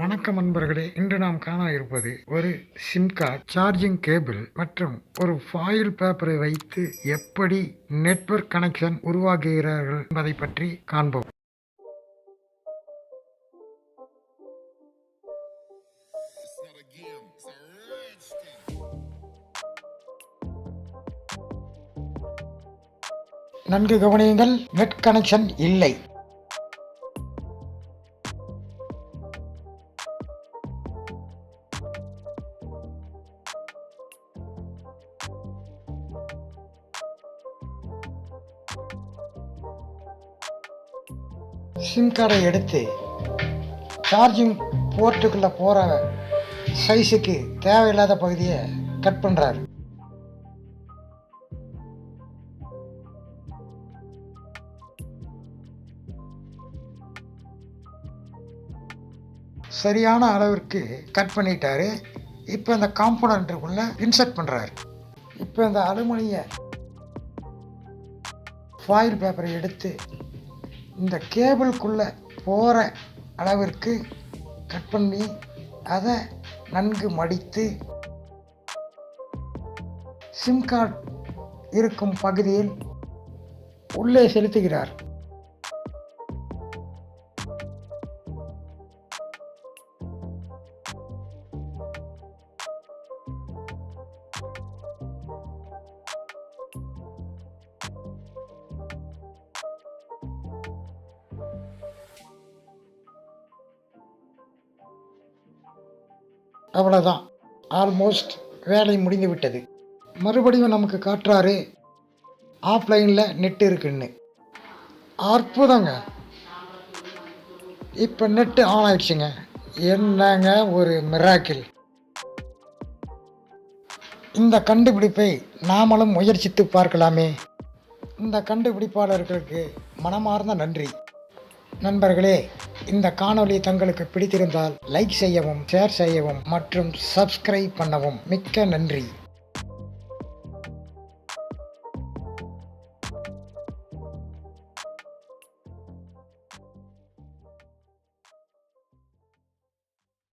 வணக்கம் நண்பர்களே இன்று நாம் காண இருப்பது ஒரு சிம் கார்டு சார்ஜிங் கேபிள் மற்றும் ஒரு ஃபாயில் பேப்பரை வைத்து எப்படி நெட்வொர்க் கனெக்ஷன் உருவாக்குகிறார்கள் என்பதை பற்றி காண்போம். நன்கு கவனியுங்கள் நெட் கனெக்ஷன் இல்லை. சிம் கார்டை எடுத்து சார்ஜிங் போர்ட்டுக்குள்ளே போகிற சைஸுக்கு தேவையில்லாத பகுதியை கட் பண்ணுறாரு சரியான அளவிற்கு கட் பண்ணிட்டாரு. இப்போ இந்த காம்போனண்ட்டுக்குள்ளே இன்சர்ட் பண்ணுறாரு இப்போ இந்த அலுமினிய ஃபாயில் பேப்பரை எடுத்து இந்த கேபிளுக்குள்ளே போகிற அளவிற்கு கட் பண்ணி அதை நன்கு மடித்து சிம் கார்டு இருக்கும் பகுதியில் உள்ளே செலுத்துகிறார். அவ்வளோதான் ஆல்மோஸ்ட் வேலை முடிந்து விட்டது மறுபடியும் நமக்கு காட்டுறாரு ஆஃப்லைனில் நெட் இருக்குன்னு. அற்புதங்க. இப்போ நெட்டு ஆன் ஆயிடுச்சுங்க. என்னங்க ஒரு மிராக்கிள் இந்த கண்டுபிடிப்பை நாமளும் முயற்சித்து பார்க்கலாமே. இந்த கண்டுபிடிப்பாளர்களுக்கு மனமார்ந்த நன்றி. நண்பர்களே இந்த காணொளி தங்களுக்கு பிடித்திருந்தால் லைக் செய்யவும் ஷேர் செய்யவும் மற்றும் சப்ஸ்கிரைப் பண்ணவும் மிக்க நன்றி.